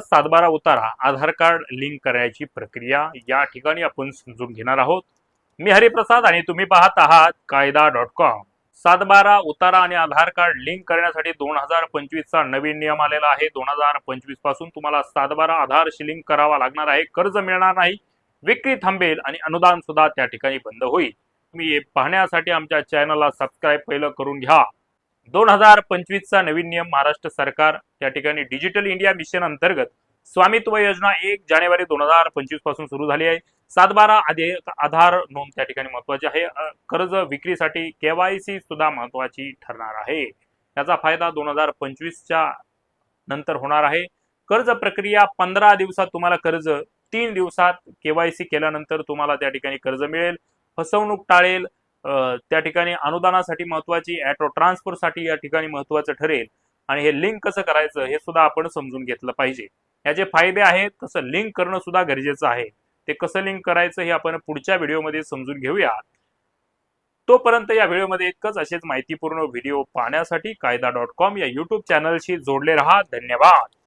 सातबारा उतारा आधार card link करायची प्रक्रिया या ठिकाणी आपण समजून घेणार आहोत. मी हरिप्रसाद आणि तुम्ही पाहत आहात कायदा डॉट कॉम. सातबारा उतारा आणि आधार कार्ड लिंक करण्यासाठी दोन हजार पंचवीसचा नवीन नियम आलेला आहे. दोन हजार पंचवीसपासून तुम्हाला सातबारा आधारशी लिंक करावा लागणार आहे. कर्ज मिळणार नाही. विक्री थांबेल आणि अनुदान सुद्धा त्या ठिकाणी बंद होईल. तुम्ही पाहण्यासाठी आमच्या चॅनलला सबस्क्राईब पहिलं करून घ्या. दोन हजार पंचवीसचा नवीन नियम महाराष्ट्र सरकार त्या ठिकाणी डिजिटल इंडिया मिशन अंतर्गत स्वामित्व योजना एक जानेवारी दोन हजार पंचवीसपासून सुरू झाली आहे. सातबारा आधी आधार नोंद त्या ठिकाणी महत्वाची आहे. कर्ज विक्रीसाठी केवायसी सुद्धा महत्वाची ठरणार आहे. याचा फायदा दोन हजार पंचवीसच्या नंतर होणार आहे. कर्ज प्रक्रिया पंधरा दिवसात तुम्हाला कर्ज तीन दिवसात केवायसी केल्यानंतर तुम्हाला त्या ठिकाणी कर्ज मिळेल. फसवणूक टाळेल. त्या ठिकाणी अनुदानासाठी महत्वाची ॲटो ट्रान्सफरसाठी या ठिकाणी महत्वाचं ठरेल. आणि हे लिंक कसं करायचं हे सुद्धा आपण समजून घेतलं पाहिजे. याचे फायदे आहेत तसं लिंक करणं सुद्धा गरजेचं आहे. ते कसं लिंक करायचं हे आपण पुढच्या व्हिडिओमध्ये समजून घेऊया. तोपर्यंत या व्हिडिओमध्ये इतकंच. असेच माहितीपूर्ण व्हिडिओ पाहण्यासाठी कायदा डॉट कॉम या युट्यूब चॅनलशी जोडले राहा. धन्यवाद.